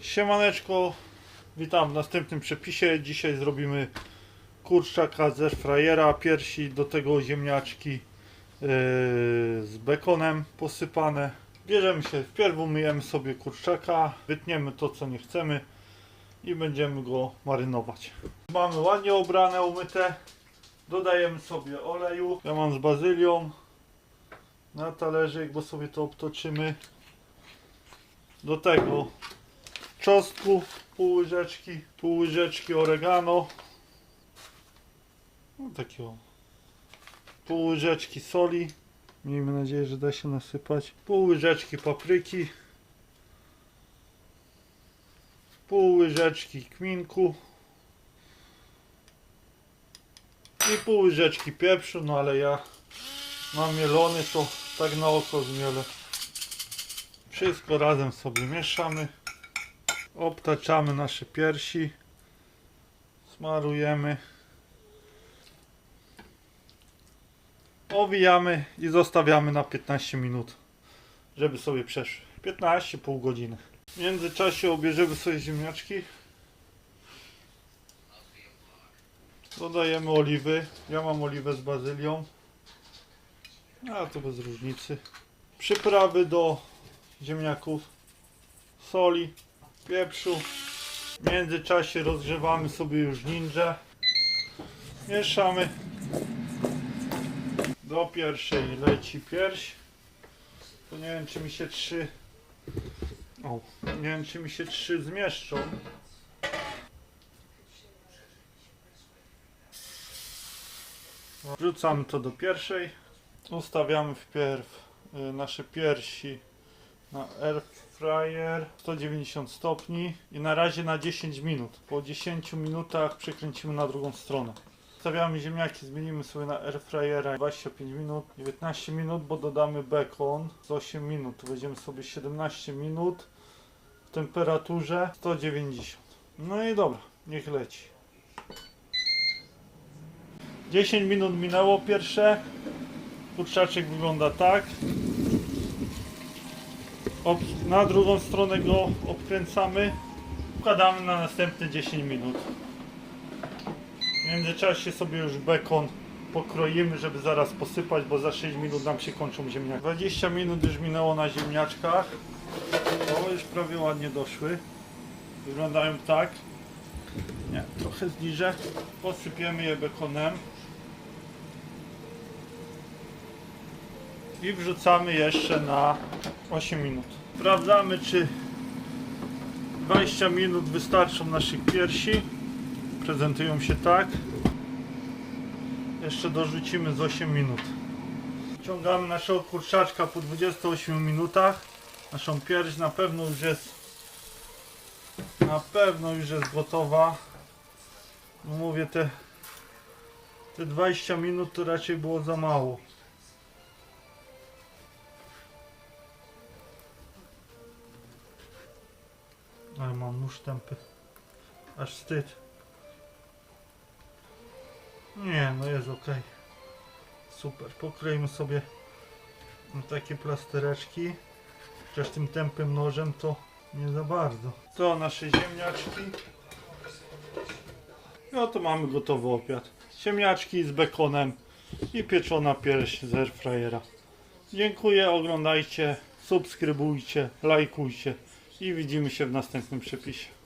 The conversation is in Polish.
Siemaneczko, witam w następnym przepisie. Dzisiaj zrobimy kurczaka z airfryera, piersi, do tego ziemniaczki yy, z bekonem posypane. Bierzemy się, wpierw umyjemy sobie kurczaka, wytniemy to co nie chcemy i będziemy go marynować. Mamy ładnie obrane, umyte. Dodajemy sobie oleju. Ja mam z bazylią na talerzyk, bo sobie to obtoczymy. Do tego czosnku pół łyżeczki, pół łyżeczki oregano. No takiego. Pół łyżeczki soli. Miejmy nadzieję, że da się nasypać. Pół łyżeczki papryki. Pół łyżeczki kminku. I pół łyżeczki pieprzu, no ale ja mam mielony, to tak na oko zmielę. Wszystko razem sobie mieszamy. Obtaczamy nasze piersi. Smarujemy. Owijamy i zostawiamy na 15 minut, żeby sobie przeszły. 15, pół godziny. W międzyczasie obierzemy sobie ziemniaczki. Dodajemy oliwy. Ja mam oliwę z bazylią. A to bez różnicy. Przyprawy do ziemniaków. Soli, pieprzu. W międzyczasie rozgrzewamy sobie już ninja. Mieszamy. Do pierwszej leci pierś. To nie wiem czy mi się trzy. O, nie wiem czy mi się trzy zmieszczą. Wrzucamy to do pierwszej. Ustawiamy wpierw y, nasze piersi na air fryer 190 stopni i na razie na 10 minut. Po 10 minutach przekręcimy na drugą stronę. Stawiamy ziemniaki, zmienimy sobie na air fryera 25 minut, 19 minut, bo dodamy bekon z 8 minut. Będziemy sobie 17 minut w temperaturze 190. No i dobra, niech leci. 10 minut minęło pierwsze. Kurczaczek wygląda tak. Na drugą stronę go obkręcamy. Wkładamy na następne 10 minut. W międzyczasie sobie już bekon pokroimy, żeby zaraz posypać, bo za 6 minut nam się kończą ziemniaki. 20 minut już minęło na ziemniaczkach. O, już prawie ładnie doszły. Wyglądają tak. Nie, trochę zniżę. Posypiemy je bekonem. I wrzucamy jeszcze na 8 minut. Sprawdzamy, czy 20 minut wystarczą naszych piersi. Prezentują się tak. Jeszcze dorzucimy z 8 minut. Ciągamy naszego kurczaczka po 28 minutach. Naszą pierś na pewno już jest na pewno już jest gotowa. No mówię te te 20 minut to raczej było za mało. Ale mam nóż tępy. Aż wstyd. Nie, no jest ok. Super. Pokroimy sobie takie plastereczki. Chociaż tym tępym nożem to nie za bardzo. To nasze ziemniaczki. No to mamy gotowy obiad. Ziemniaczki z bekonem i pieczona pierś z airfryera. Dziękuję, oglądajcie, subskrybujcie, lajkujcie i widzimy się w następnym przepisie.